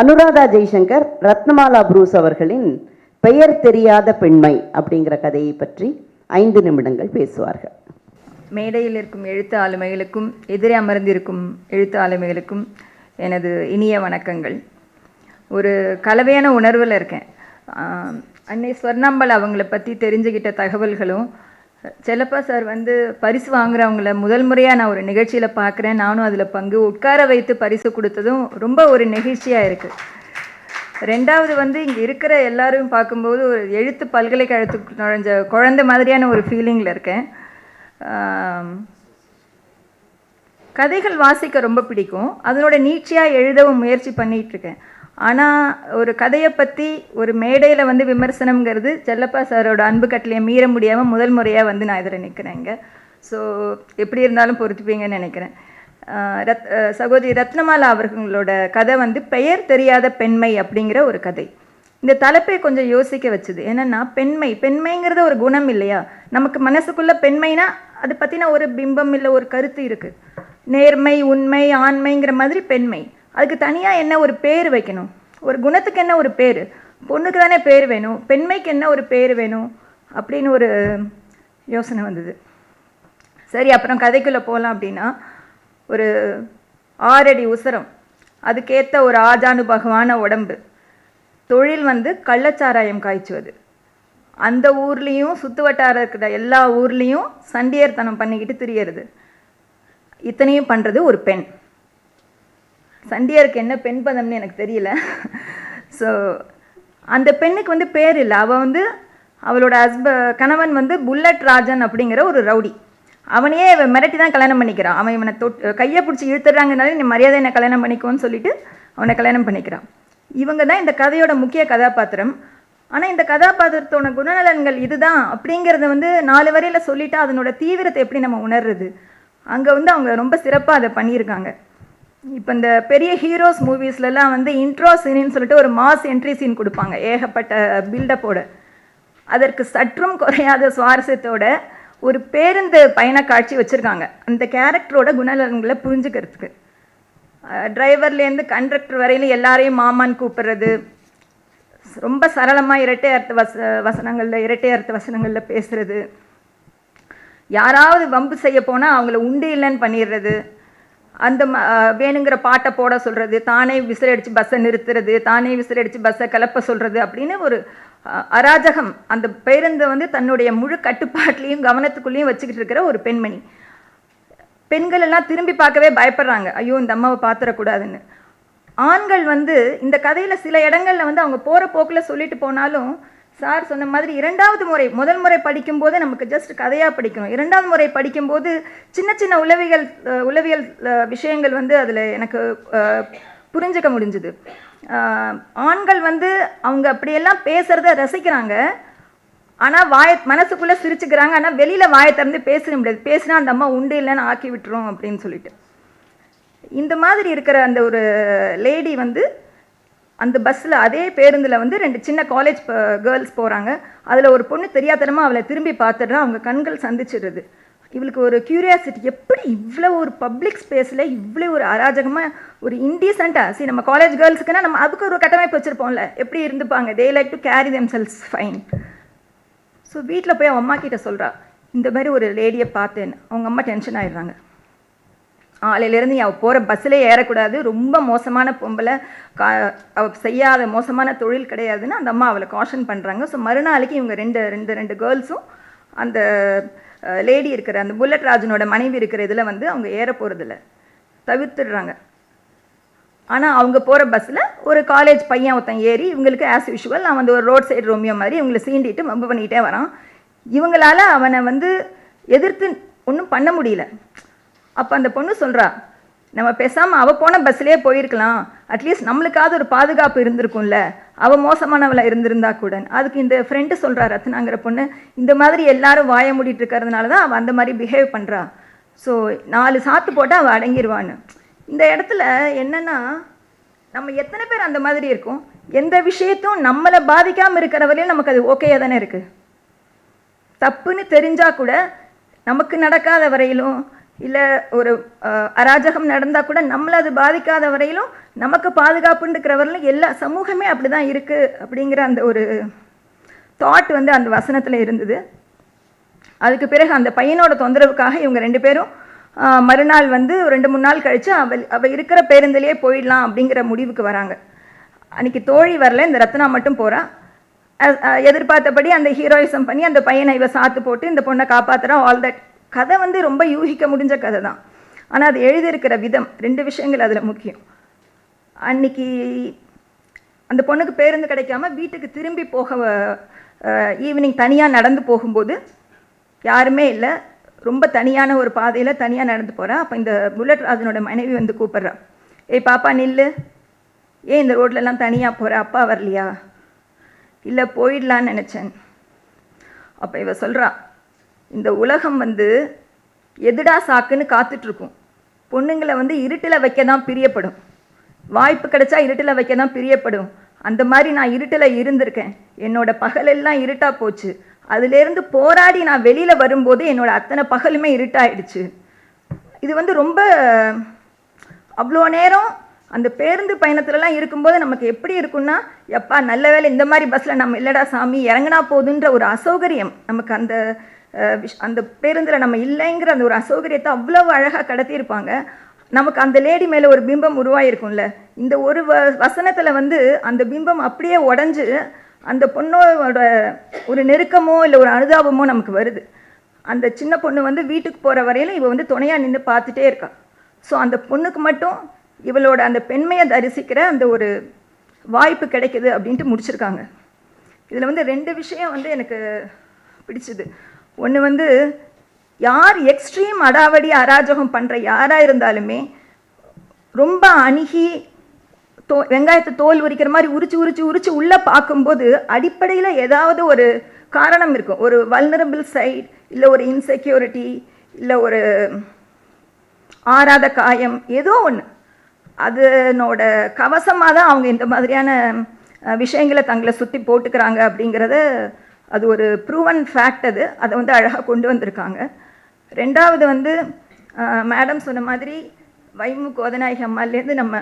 Anuradha Jaishankar Ratnamala Bruce அவர்களின் பெயர் தெரியாத பெண்மை அப்படிங்கிற கதையை பற்றி ஐந்து நிமிடங்கள் பேசுவார்கள். மேடையில் இருக்கும் எழுத்து ஆளுமைகளுக்கும் எதிரே அமர்ந்திருக்கும் எழுத்து ஆளுமைகளுக்கும் எனது இனிய வணக்கங்கள். ஒரு கலவையான உணர்வில் இருக்கேன். அன்னை ஸ்வர்ணாம்பல் அவங்கள பற்றி தெரிஞ்சுக்கிட்ட தகவல்களும் செல்லப்பா சார் வந்து பரிசு வாங்குறவங்கள முதல் முறையாக நான் ஒரு நிகழ்ச்சியில் பார்க்குறேன் நானும் அதில் பங்கு உட்கார வைத்து பரிசு கொடுத்ததும் ரொம்ப ஒரு நெகிழ்ச்சியாக இருக்குது ரெண்டாவது வந்து இங்கே இருக்கிற எல்லாரும் பார்க்கும்போது ஒரு எழுத்து பல்கலைக்கழகத்துக்கு நுழைஞ்ச குழந்தை மாதிரியான ஒரு ஃபீலிங்கில் இருக்கேன். கதைகள் வாசிக்க ரொம்ப பிடிக்கும். அதனோட நீட்சியாக எழுதவும் முயற்சி பண்ணிகிட்ருக்கேன் இருக்கேன். ஆனால் ஒரு கதையை பற்றி ஒரு மேடையில் வந்து விமர்சனம்ங்கிறது செல்லப்பா சாரோட அன்பு கட்டளையை மீற முடியாமல் முதல் முறையாக வந்து நான் இதில் நிற்கிறேங்க ஸோ எப்படி இருந்தாலும் பொறுத்துப்பீங்கன்னு நினைக்கிறேன். ரத் சகோதரி ரத்னமாலா அவர்களோட கதை வந்து பெயர் தெரியாத பெண்மை அப்படிங்கிற ஒரு கதை. இந்த தலைப்பை கொஞ்சம் யோசிக்க வச்சுது. என்னென்னா பெண்மை. பெண்மைங்கிறது ஒரு குணம் இல்லையா? நமக்கு மனசுக்குள்ளே பெண்மைனா அதை பற்றின ஒரு பிம்பம் இல்லை ஒரு கருத்து இருக்குது நேர்மை உண்மை ஆண்மைங்கிற மாதிரி பெண்மை. அதுக்கு தனியாக என்ன ஒரு பேர் வைக்கணும்? ஒரு குணத்துக்கு என்ன ஒரு பேர்? பொண்ணுக்கு தானே பேர் வேணும். பெண்மைக்கு என்ன ஒரு பேர் வேணும்? அப்படின்னு ஒரு யோசனை வந்தது. சரி அப்புறம் கதைக்குள்ளே போகலாம் அப்படின்னா ஒரு ஆறடி உசரம். அதுக்கேற்ற ஒரு ஆஜானுபகமான உடம்பு. தொழில் வந்து கள்ளச்சாராயம் காய்ச்சுவது. அந்த ஊர்லேயும் சுற்று வட்டார இருக்கிற எல்லா ஊர்லேயும் சண்டியர்த்தனம் பண்ணிக்கிட்டு திரியறது. இத்தனையும் பண்ணுறது ஒரு பெண். சண்டியாருக்கு என்ன பெண் பதம்னு எனக்கு தெரியல. ஸோ அந்த பெண்ணுக்கு வந்து பேர் இல்லை. அவள் வந்து அவளோட ஹஸ்ப கணவன் வந்து புல்லட் ராஜன் அப்படிங்கிற ஒரு ரவுடி. அவனையே இவன் மிரட்டி தான் கல்யாணம் பண்ணிக்கிறான் அவன் இவனை தொட் கையை பிடிச்சி இழுத்துறாங்கனாலே நீ மரியாதை என்னை கல்யாணம் பண்ணிக்கோன்னு சொல்லிட்டு அவனை கல்யாணம் பண்ணிக்கிறான். இவங்க தான் இந்த கதையோட முக்கிய கதாபாத்திரம். ஆனால் இந்த கதாபாத்திரத்தோட குணநலன்கள் இதுதான் அப்படிங்கிறத வந்து நாலு வரையில் சொல்லிட்டா அதனோட தீவிரத்தை எப்படி நம்ம உணர்றது? அங்கே வந்து அவங்க ரொம்ப சிறப்பாக அதை பண்ணியிருக்காங்க. இப்போ இந்த பெரிய ஹீரோஸ் மூவிஸ்லலாம் வந்து இன்ட்ரோ சீனின்னு சொல்லிட்டு ஒரு மாஸ் என்ட்ரி சீன் கொடுப்பாங்க. ஏகப்பட்ட பில்டப்போட அதற்கு சற்றும் குறையாத சுவாரஸ்யத்தோட ஒரு பேருந்து பயண காட்சி வச்சுருக்காங்க. அந்த கேரக்டரோட குணநலன்களை புரிஞ்சுக்கிறதுக்கு. டிரைவர்லேருந்து கண்டக்டர் வரையிலும் எல்லாரையும் மாமான்னு கூப்பிடுறது. ரொம்ப சரளமாக இரட்டை அர்த்த வச வசனங்களில் இரட்டை அர்த்த வசனங்களில் பேசுகிறது யாராவது வம்பு செய்ய போனால் அவங்கள உண்டு இல்லைன்னு பண்ணிடுறது. அந்த ம வேணுங்கிற பாட்டை போட சொல்கிறது தானே விசிலடிச்சு பஸ்ஸை நிறுத்துறது தானே விசிலடிச்சு பஸ்ஸை கிளப்ப சொல்கிறது அப்படின்னு ஒரு அராஜகம். அந்த பேருந்தை வந்து தன்னுடைய முழு கட்டுப்பாட்லேயும் கவனத்துக்குள்ளேயும் வச்சுக்கிட்டு இருக்கிற ஒரு பெண்மணி. பெண்கள் எல்லாம் திரும்பி பார்க்கவே பயப்படுறாங்க. ஐயோ இந்த அம்மாவை பார்த்துடக்கூடாதுன்னு ஆண்கள் வந்து இந்த கதையில் சில இடங்களில் வந்து அவங்க போகிற போக்கில் சொல்லிட்டு போனாலும் சார் சொன்ன மாதிரி இரண்டாவது முறை முதல் முறை படிக்கும்போது நமக்கு ஜஸ்ட் கதையாக படிக்கணும். இரண்டாவது முறை படிக்கும்போது சின்ன சின்ன உளவியல் உளவியல் விஷயங்கள் வந்து அதில் எனக்கு புரிஞ்சுக்க முடிஞ்சுது. ஆண்கள் வந்து அவங்க அப்படியெல்லாம் பேசுகிறத ரசிக்கிறாங்க. ஆனால் வாய மனசுக்குள்ளே சிரிச்சுக்கிறாங்க. ஆனால் வெளியில் வாயை திறந்து பேச முடியாது. பேசினா அந்த அம்மா உண்டு இல்லைன்னு ஆக்கி விட்டுரும் அப்படின்னு சொல்லிட்டு. இந்த மாதிரி இருக்கிற அந்த ஒரு லேடி வந்து அந்த பஸ்ஸில் அதே பேருந்தில் வந்து ரெண்டு சின்ன காலேஜ் கேர்ள்ஸ் போகிறாங்க அதில் ஒரு பொண்ணு தெரியாதனமாக அவளை திரும்பி பார்த்துடுறா. அவங்க கண்கள் சந்திச்சிடுறது இவளுக்கு ஒரு க்யூரியாசிட்டி எப்படி இவ்வளோ ஒரு பப்ளிக் ஸ்பேஸில் இவ்வளோ ஒரு அராஜகமாக ஒரு இன்டீசெண்டாக சரி நம்ம காலேஜ் கேர்ள்ஸுக்குன்னா நம்ம அதுக்கு ஒரு கட்டமைப்பு வச்சுருப்போம்ல. எப்படி இருந்துப்பாங்க? They like to carry themselves fine so வீட்டில் போய் அவன் அம்மா கிட்ட சொல்கிறா இந்த மாதிரி ஒரு லேடியை பார்த்தேன் அவங்க அம்மா டென்ஷன் ஆயிடுறாங்க. ஆலையிலேருந்து அவள் போகிற பஸ்ஸில் ஏறக்கூடாது. ரொம்ப மோசமான பொம்பளை. கா அவள் செய்யாத மோசமான தொழில் கிடையாதுன்னு அந்த அம்மா அவளை காஷன் பண்ணுறாங்க ஸோ மறுநாளைக்கு இவங்க ரெண்டு ரெண்டு ரெண்டு கேர்ள்ஸும் அந்த லேடி இருக்கிற அந்த புல்லட் ராஜனோட மனைவி இருக்கிற இதில் வந்து அவங்க ஏற போகிறதில்ல தவிர்த்துடுறாங்க. ஆனால் அவங்க போகிற பஸ்ஸில் ஒரு காலேஜ் பையன் ஒருத்தன் ஏறி இவங்களுக்கு ஆஸ் யூஷுவல் அவன் வந்து ஒரு ரோட் சைடு ரோமியோ மாதிரி இவங்களை சீண்டிட்டு மம்பு பண்ணிக்கிட்டே வரான். இவங்களால அவனை வந்து எதிர்த்து ஒன்றும் பண்ண முடியல. அப்போ அந்த பொண்ணு சொல்கிறா நம்ம பேசாமல் அவள் போன பஸ்லேயே போயிருக்கலாம். அட்லீஸ்ட் நம்மளுக்காவது ஒரு பாதுகாப்பு இருந்திருக்கும்ல. அவள் மோசமானவளாக இருந்திருந்தா கூட அதுக்கு இந்த ஃப்ரெண்டு சொல்கிறா ரத்னாங்கிற பொண்ணு இந்த மாதிரி எல்லாரும் வாய மூடிட்டு இருக்கிறதுனால தான் அவள் அந்த மாதிரி பிஹேவ் பண்ணுறா ஸோ நாலு சாத்து போட்டால் அவள் அடங்கிடுவான்னு இந்த இடத்துல என்னென்னா நம்ம எத்தனை பேர் அந்த மாதிரி இருக்கோம்? எந்த விஷயத்தும் நம்மளை பாதிக்காமல் இருக்கிற வரையும் நமக்கு அது ஓகேயாக தானே இருக்குது தப்புன்னு தெரிஞ்சால் கூட நமக்கு நடக்காத வரையிலும் இல்லை ஒரு அராஜகம் நடந்தால் கூட நம்மளை அது பாதிக்காத வரையிலும் நமக்கு பாதுகாப்புன்னு வரையிலும் எல்லா சமூகமே அப்படி தான் இருக்குது அப்படிங்கிற அந்த ஒரு தாட் வந்து அந்த வசனத்தில் இருந்தது. அதுக்கு பிறகு அந்த பையனோட தொந்தரவுக்காக இவங்க ரெண்டு பேரும் மறுநாள் வந்து ரெண்டு மூணு நாள் கழித்து அவள் அவள் இருக்கிற பேருந்துலேயே போயிடலாம் அப்படிங்கிற முடிவுக்கு வராங்க. அன்றைக்கி தோழி வரல இந்த ரத்னா மட்டும் போகிறான் எதிர்பார்த்தபடி அந்த ஹீரோயிசம் பண்ணி அந்த பையனை இவ சாத்து போட்டு இந்த பொண்ணை காப்பாற்றுறான் ஆல் தட் கதை வந்து ரொம்ப யூகிக்க முடிஞ்ச கதை தான். ஆனால் அது எழுதியிருக்கிற விதம் ரெண்டு விஷயங்கள் அதில் முக்கியம். அன்னைக்கு அந்த பொண்ணுக்கு பேருந்து கிடைக்காம வீட்டுக்கு திரும்பி போக ஈவினிங் தனியாக நடந்து போகும்போது யாருமே இல்லை. ரொம்ப தனியான ஒரு பாதையில் தனியாக நடந்து போகிறா அப்போ இந்த புல்லட் ராஜனோட மனைவி வந்து கூப்பிட்றா. ஏய் பாப்பா நில்லு. ஏன் இந்த ரோட்லலாம் தனியாக போகிற அப்பா வரலையா? இல்லை போயிடலான்னு நினச்சேன். அப்போ இவ சொல்கிறா இந்த உலகம் வந்து எதுடா சாக்குன்னு காத்துட்ருக்கும். பொண்ணுங்களை வந்து இருட்டில் வைக்க தான் பிரியப்படும். வாய்ப்பு கிடைச்சா இருட்டில் வைக்க தான் பிரியப்படும். அந்த மாதிரி நான் இருட்டில் இருந்திருக்கேன். என்னோட பகலெல்லாம் இருட்டாக போச்சு. அதுலேருந்து போராடி நான் வெளியில் வரும்போது என்னோட அத்தனை பகலுமே இருட்டாயிடுச்சு. இது வந்து ரொம்ப அவ்வளோ நேரம் அந்த பேருந்து பயணத்துலலாம் இருக்கும்போது நமக்கு எப்படி இருக்கும்னா எப்பா நல்ல வேளை இந்த மாதிரி பஸ்ஸில் நம்ம இல்லைடா சாமி இறங்கினா போதுன்ற ஒரு அசௌகரியம். நமக்கு அந்த அந்த பேருந்தில் நம்ம இல்லைங்கிற அந்த ஒரு அசௌகரியத்தை அவ்வளவு அழகாக கடத்தியிருப்பாங்க. நமக்கு அந்த லேடி மேலே ஒரு பிம்பம் உருவாயிருக்கும்ல. இந்த ஒரு வ வசனத்தில் வந்து அந்த பிம்பம் அப்படியே உடஞ்சி அந்த பொண்ணோட ஒரு நெருக்கமோ இல்லை ஒரு அனுதாபமோ நமக்கு வருது. அந்த சின்ன பொண்ணு வந்து வீட்டுக்கு போகிற வரையிலும் இவள் வந்து துணையாக நின்று பார்த்துட்டே இருக்கா. ஸோ அந்த பொண்ணுக்கு மட்டும் இவளோட அந்த பெண்மையை தரிசிக்கிற அந்த ஒரு வாய்ப்பு கிடைக்குது அப்படின்ட்டு முடிச்சிருக்காங்க. இதில் வந்து ரெண்டு விஷயம் வந்து எனக்கு பிடிச்சது. ஒன்று வந்து யார் எக்ஸ்ட்ரீம் அடாவடி அராஜகம் பண்ணுற யாராக இருந்தாலுமே ரொம்ப அணுகி தோ வெங்காயத்தை தோல் உரிக்கிற மாதிரி உரிச்சு உரிச்சு உரிச்சு உள்ளே பார்க்கும்போது அடிப்படையில் ஏதாவது ஒரு காரணம் இருக்கும். ஒரு வல்னரபிள் சைட் இல்லை ஒரு இன்செக்யூரிட்டி இல்லை ஒரு ஆறாத காயம் ஏதோ ஒன்று அதனோட கவசமாக தான் அவங்க இந்த மாதிரியான விஷயங்களை தங்களை சுற்றி போட்டுக்கிறாங்க அப்படிங்கிறத அது ஒரு ப்ரூவன் ஃபேக்ட் அது. அதை வந்து அழகாக கொண்டு வந்திருக்காங்க. ரெண்டாவது வந்து மேடம் சொன்ன மாதிரி வைமு கோதநாயகி அம்மாலேருந்து நம்ம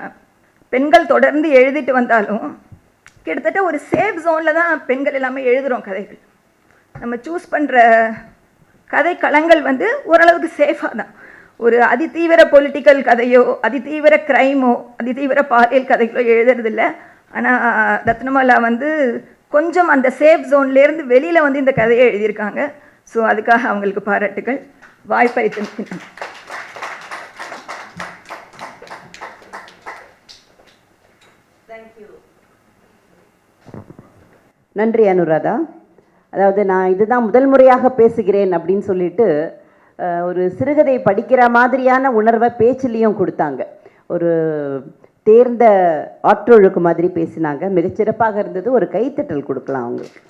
பெண்கள் தொடர்ந்து எழுதிட்டு வந்தாலும் கிட்டத்தட்ட ஒரு சேஃப் ஜோனில் தான் பெண்கள் எல்லாமே எழுதுகிறோம் கதைகள். நம்ம சூஸ் பண்ணுற கதை களங்கள் வந்து ஓரளவுக்கு சேஃபாக தான். ஒரு அதிதீவிர பொலிட்டிக்கல் கதையோ அதிதீவிர க்ரைமோ அதிதீவிர பாலியல் கதைகளோ எழுதுறதில்ல. ஆனால் ரத்னமாலா வந்து கொஞ்சம் அந்த சேஃப் ஜோன்லேருந்து வெளியில் வந்து இந்த கதையை எழுதியிருக்காங்க. ஸோ அதுக்காக அவங்களுக்கு பாராட்டுகள் வாய்ப்பளித்து நன்றி அனுராதா. அதாவது நான் இதுதான் முதல் முறையாக பேசுகிறேன் அப்படின்னு சொல்லிட்டு அஹ், ஒரு சிறுகதை படிக்கிற மாதிரியான உணர்வை பேச்சிலையும் கொடுத்தாங்க. ஒரு தேர்ந்த ஆற்றொழுக்கு மாதிரி பேசினாங்க. மிகச்சிறப்பாக இருந்தது. ஒரு கைத்தட்டல் கொடுக்கலாம் அவங்களுக்கு.